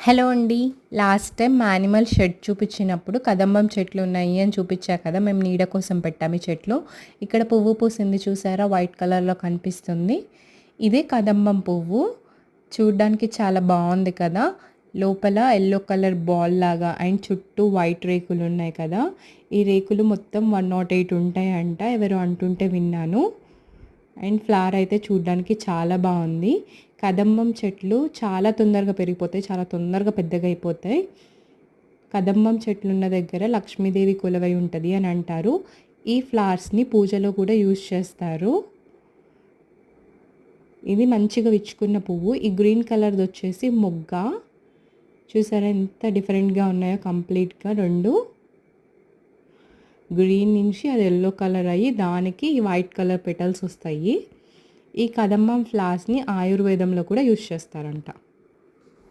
Hello అండి. Last time animal shed చూపించినప్పుడు కదంబం చెట్లు ఉన్నాయి అని చూపించా కదా మేము నీడ కోసం పెట్టాము ఈ చెట్లు. ఇక్కడ పువ్వు పూసింది చూసారా? వైట్ కలర్లో కనిపిస్తుంది. ఇదే కదంబం పువ్వు. చూడ్డానికి చాలా బాగుంది కదా. లోపల ఎల్లో కలర్ బాల్ లాగా అండ్ చుట్టూ వైట్ రేకులు ఉన్నాయి కదా. ఈ రేకులు మొత్తం వన్ నాట్ ఎయిట్ ఉంటాయంట. ఎవరు అంటుంటే విన్నాను. అండ్ ఫ్లవర్ అయితే చూడడానికి చాలా బాగుంది. కదంబం చెట్లు చాలా తొందరగా పెరిగిపోతాయి చాలా తొందరగా పెద్దగా అయిపోతాయి. కదంబం చెట్లు ఉన్న దగ్గర లక్ష్మీదేవి కొలవై ఉంటుంది అని అంటారు. ఈ ఫ్లవర్స్ని పూజలో కూడా యూజ్ చేస్తారు. ఇది మంచిగా విచ్చుకున్న పువ్వు. ఈ గ్రీన్ కలర్ది వచ్చేసి మొగ్గ. చూసారా ఎంత డిఫరెంట్గా ఉన్నాయో కంప్లీట్గా రెండు. గ్రీన్ నుంచి అది ఎల్లో కలర్ అయ్యి దానికి వైట్ కలర్ పెటల్స్ వస్తాయి. ఈ కదంబం ఫ్లాస్ని ఆయుర్వేదంలో కూడా యూజ్ చేస్తారంట.